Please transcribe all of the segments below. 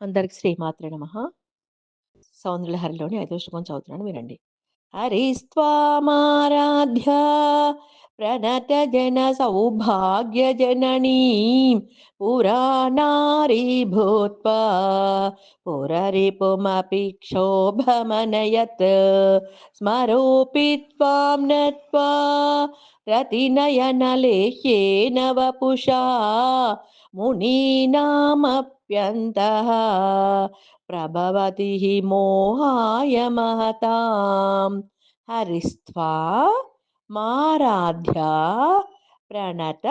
అందరికి శ్రీమాత్రే నమ సౌందర్యలహరిలోని ఐదో శ్లోకం చదువుతున్నాను వినండి. హరిస్త్వామారాధ్య प्रणतजन सौभाग्यजननीं पुराणारी भूत्वा पुररिपुमपि क्षोभमनयत् स्मरोऽपि त्वां नत्वा रतिनयनलेह्येन वपुषा मुनीनामप्यन्तः प्रभवति हि मोहाय महतां हरिस्त्वा माराध्या प्रणत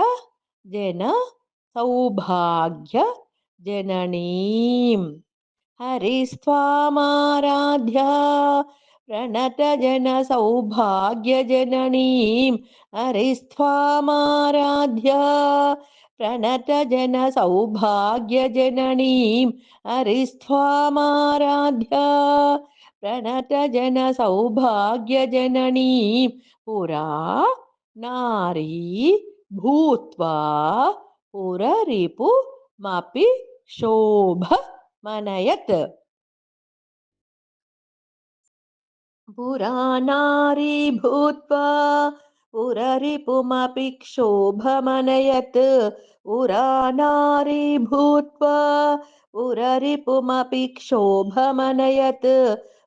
जन सौभाग्य जननीं हरिस्त्वामाराध्या प्रणतजन सौभाग्यजननीं हरिस्त्वामाराध्या प्रणतजन सौभाग्यजननीं हरिस्त्वामाराध्या प्रणतजन सौभाग्यजननीं पुरा नारी भूत्वा पुररिपुमपि शोभमनयत्। पुरा नारी भूत्वा पुररिपुमपि क्षोभमनयत्। पुरा नारी भूत्वा पुररिपुमपि क्षोभमनयत्।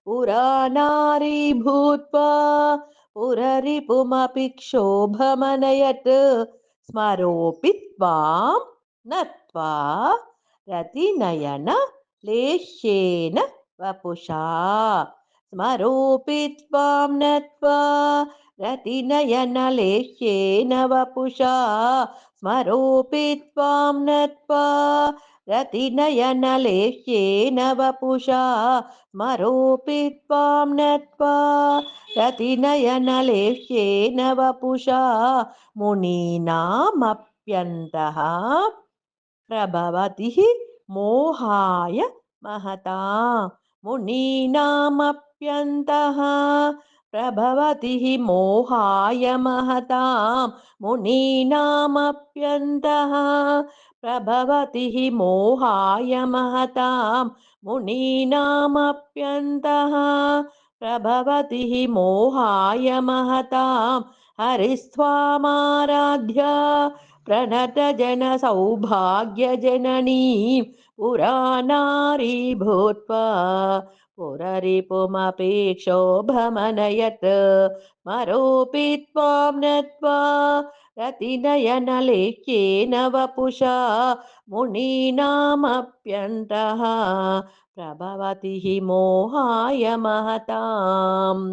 पुरा नारी भूत्वा पुररिपुमपि क्षोभमनयत्। स्मरोऽपि त्वां नत्वा, रतिनयन लेह्येन वपुषा। स्मरोऽपि त्वां नत्वा रतिनयनलेह्येन वपुषा। स्मरोऽपि त्वां नत्वा रतिनयनलेह्येन वपुषा स्मरोऽपि त्वां नत्वा। रतिनयनलेह्येन वपुषा, मुनीनामप्यन्तः प्रभवति मोहाय महता। मुनीनामप्यन्तः प्रभवति मोहाय महतां। मुनीनामप्यन्तः प्रभवति मोहाय महतां मुनीनामप्यन्तः। प्रभवति मोहाय महतां हरिस्त्वामाराध्या प्रणतजनसौभाग्यजननीं पुरा नारी भूत्वा पुररिपुमपि क्षोभमनयत् स्मरोऽपि त्वां नत्वा रतिनयनलेख्येन वपुषा मुनीनामप्यन्तः प्रभवति हि मोहाय महताम्